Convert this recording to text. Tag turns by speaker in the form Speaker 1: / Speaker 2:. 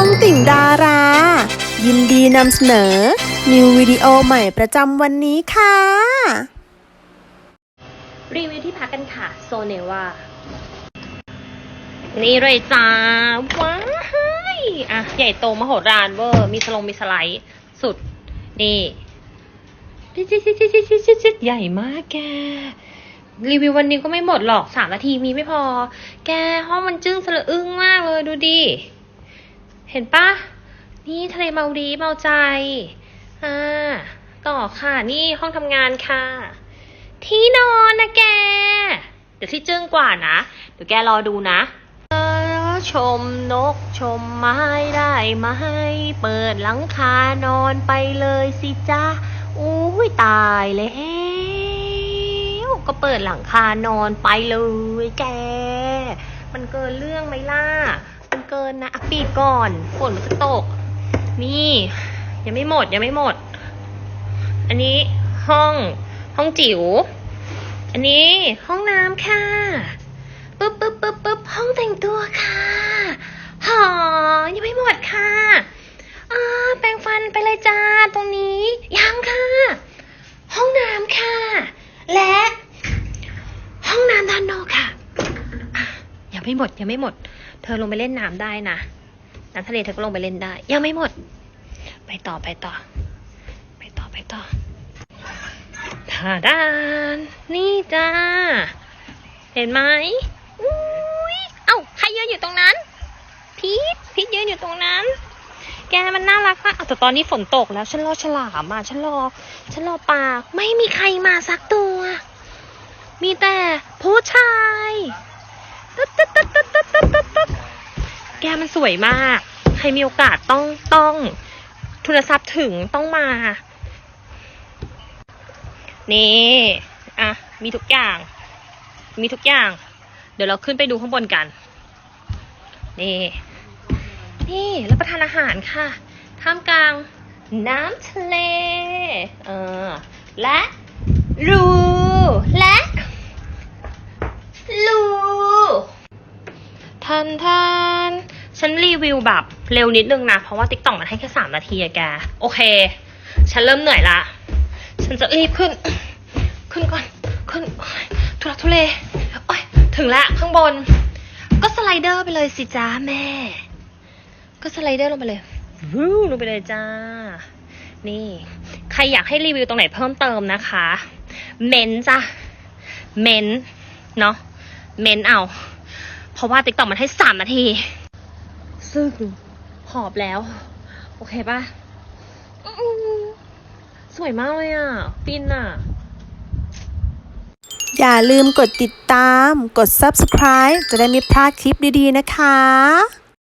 Speaker 1: องติ่งดารา ยินดีนำเสนอ นิววิดีโอใหม่ประจำวันนี้ค่ะ
Speaker 2: รีวิวที่พักกันค่ะ โซเนวานี่เลยจ้า ว้ายอะ ใหญ่โตมโหฬารเวอร์มีสลงมีสไลด์สุด นี่ใหญ่มากแก รีวิววันนี้ก็ไม่หมดหรอกสามนาทีมีไม่พอ แกห้องมันจึ้งสะอึ้งมากเลยดูดิ เห็นปะนี่ทะเลเมาดีเมาใจ อ่า ต่อค่ะ นี่ห้องทำงานค่ะ ที่นอนนะแก เดี๋ยวที่จึ้งกว่านะ เดี๋ยวแกรอดูนะชมนกชมไม้ได้ไหมเปิดหลังคานอนไปเลยสิจ้าอุ้ยตายแล้วก็เปิดหลังคานอนไปเลยแก มันเกินเรื่องไหมล่ะ เกินนะอะปิดก่อนฝนมันจะตก นี่ ยังไม่หมดยังไม่หมด อันนี้ห้องห้องจิ๋ว อันนี้ห้องน้ำค่ะปึ๊บปึ๊บปึ๊บปึ๊บห้องแต่งตัวค่ะหอยังไม่หมดค่ะอ่าแปรงฟันไปเลยจ้าตรงนี้ ยังค่ะ ห้องน้ำค่ะ และ ห้องน้ำด้านนอกค่ะ ยังไม่หมดยังไม่หมด เธอลงไปเล่นน้ำได้นะน้ำทะเลเธอก็ลงไปเล่นได้ ยังไม่หมด ไปต่อไปต่อ ไปต่อไปต่อทาดานนี่จ้า เห็นไหมอุ้ยเอ้าใครยืนอยู่ตรงนั้น พีทพีทยืนอยู่ตรงนั้น แกมันน่ารักมากแต่ตอนนี้ฝนตกแล้ว ฉันรอฉลามอะฉันรอ ฉันรอปลาไม่มีใครมาสักตัว มีแต่ผู้ชาย สวยมาก ใครมีโอกาสต้องต้อง ทุนทรัพย์ถึงต้องมา นี่อะมีทุกอย่าง มีทุกอย่าง เดี๋ยวเราขึ้นไปดูข้างบนกัน นี่ นี่รับประทานอาหารค่ะ ท่ามกลางน้ำทะเล เออ และรูและรูทันทัน ฉันรีวิวแบบเร็วนิดนึงนะ เพราะว่าติ๊กต็อกมันให้แค่สามนาทีอะแก โอเค ฉันเริ่มเหนื่อยละ ฉันจะรีบขึ้น ขึ้นก่อน ขึ้นทุลักทุเลโอ้ยถึงแล้วข้างบน ก็สไลเดอร์ไปเลยสิจ้าแม่ ก็สไลเดอร์ลงไปเลยวู้ลงไปเลยจ้า นี่ ใครอยากให้รีวิวตรงไหนเพิ่มเติมนะคะ เมนจ้ะ เมน เนาะ เมนเอา เพราะว่าติ๊กต็อกมันให้สามนาที ซึ่งหอบแล้ว โอเคปะสวยมากเลยอะ ปินอะ
Speaker 1: อย่าลืมกดติดตาม กด subscribe จะได้ไม่พลาดคลิปดีๆนะคะ